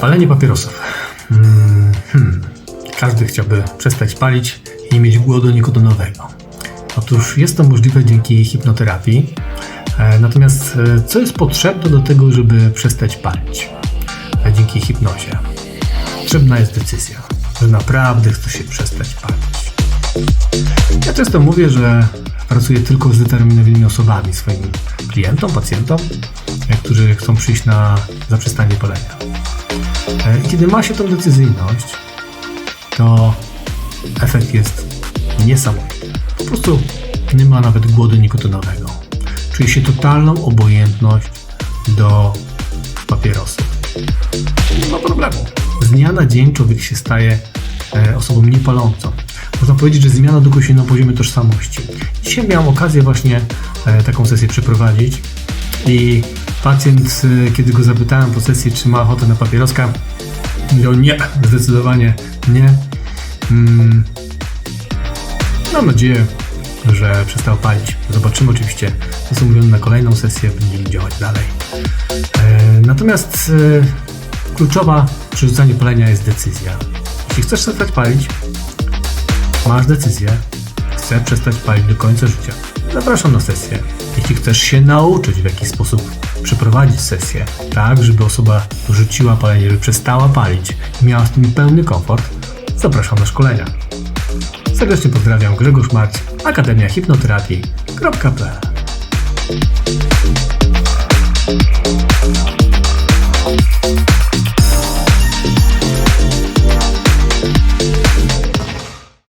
Palenie papierosów. Mm, hmm. Każdy chciałby przestać palić i nie mieć głodu nikotinowego. Otóż jest to możliwe dzięki hipnoterapii. E, Natomiast e, co jest potrzebne do tego, żeby przestać palić? E, Dzięki hipnozie. Potrzebna jest decyzja, że naprawdę chce się przestać palić. Ja często mówię, że pracuję tylko z zdeterminowanymi osobami, swoim klientom, pacjentom, którzy chcą przyjść na zaprzestanie palenia. E, I kiedy ma się tą decyzyjność, to efekt jest niesamowity. Po prostu nie ma nawet głodu nikotynowego. Czuje się totalną obojętność do papierosów. Nie ma problemu. Z dnia na dzień człowiek się staje e, osobą niepalącą. Można powiedzieć, że zmiana dokonuje się na poziomie tożsamości. Dzisiaj miałem okazję właśnie e, taką sesję przeprowadzić i pacjent, e, kiedy go zapytałem po sesji, czy ma ochotę na papieroska, powiedział nie, zdecydowanie nie. Mm, mam nadzieję, że przestał palić. Zobaczymy oczywiście, co jest umówione na kolejną sesję, będziemy działać dalej. E, natomiast e, kluczowa przy rzucaniu palenia jest decyzja. Jeśli chcesz przestać palić, masz decyzję, chcę przestać palić do końca życia. Zapraszam na sesję. Jeśli chcesz się nauczyć w jaki sposób przeprowadzić sesję, tak żeby osoba rzuciła palenie, żeby przestała palić i miała z tym pełny komfort, zapraszam na szkolenia. Serdecznie pozdrawiam, Grzegorz Marc, Akademia Hipnoterapii.pl